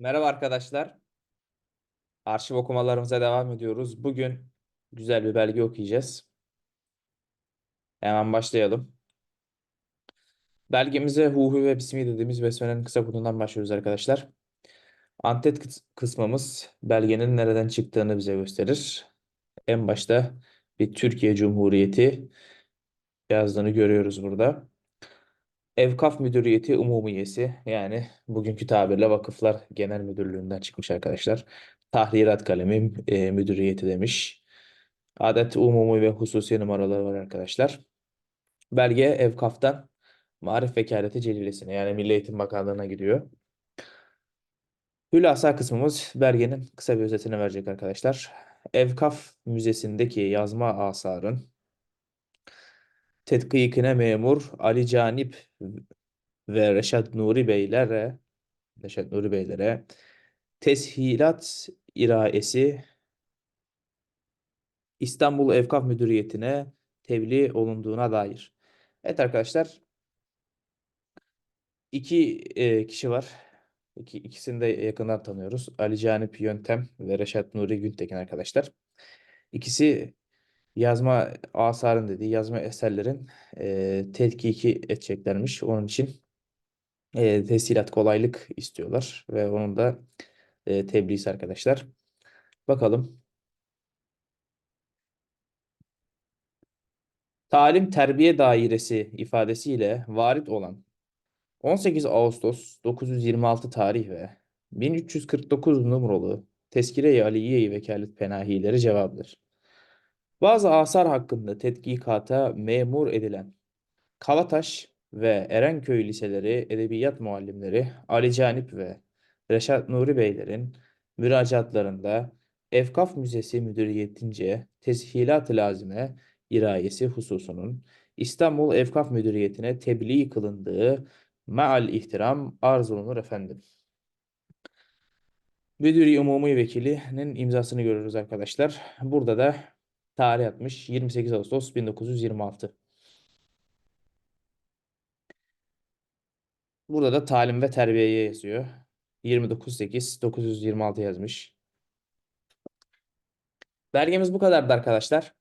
Merhaba arkadaşlar. Arşiv okumalarımıza devam ediyoruz. Bugün güzel bir belge okuyacağız. Hemen başlayalım. Belgemize Huhu ve Bismi dediğimiz besmelenin kısa kodundan başlıyoruz arkadaşlar. Antet kıs- kısmımız belgenin nereden çıktığını bize gösterir. En başta bir Türkiye Cumhuriyeti yazdığını görüyoruz burada. Evkaf Müdüriyeti Umumiyesi yani bugünkü tabirle Vakıflar Genel Müdürlüğü'nden çıkmış arkadaşlar. Tahrirat kalemi e, müdüriyeti demiş. Adet umumi ve hususi numaraları var arkadaşlar. Belge Evkaf'tan Marif Vekaleti Celilesi'ne yani Milli Eğitim Bakanlığı'na gidiyor. Hülasa kısmımız belgenin kısa bir özetini verecek arkadaşlar. Evkaf Müzesi'ndeki yazma asarın tetkikine memur Ali Canip ve Reşat Nuri Beylere Reşat Nuri Beylere teshilat iraesi İstanbul Evkaf Müdüriyeti'ne tebliğ olunduğuna dair. Evet arkadaşlar iki e, kişi var. İki, ikisini de yakından tanıyoruz. Ali Canip Yöntem ve Reşat Nuri Güntekin arkadaşlar. İkisi yazma asarın dediği yazma eserlerin e, tetkiki edeceklermiş. Onun için e, teshilat kolaylık istiyorlar ve onun da e, tebliğisi arkadaşlar. Bakalım. Talim Terbiye Dairesi ifadesiyle varit olan 18 Ağustos 926 tarih ve 1349 numaralı Tezkire-i Aliye-i Vekalet Penahileri cevaptır. Bazı asar hakkında tetkikata memur edilen Kalataş ve Erenköy liseleri edebiyat muallimleri Ali Canip ve Reşat Nuri Beylerin müracaatlarında Efkaf Müzesi Müdüriyetince teshilat-ı lazime irayesi hususunun İstanbul Efkaf Müdüriyeti'ne tebliğ kılındığı maal ihtiram arz olunur efendim. Müdüri Umumi Vekili'nin imzasını görüyoruz arkadaşlar. Burada da tarih atmış 28 Ağustos 1926. Burada da talim ve terbiyeye yazıyor. 29.8.926 yazmış. Belgemiz bu kadardı arkadaşlar.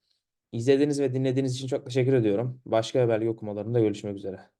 İzlediğiniz ve dinlediğiniz için çok teşekkür ediyorum. Başka belge okumalarında görüşmek üzere.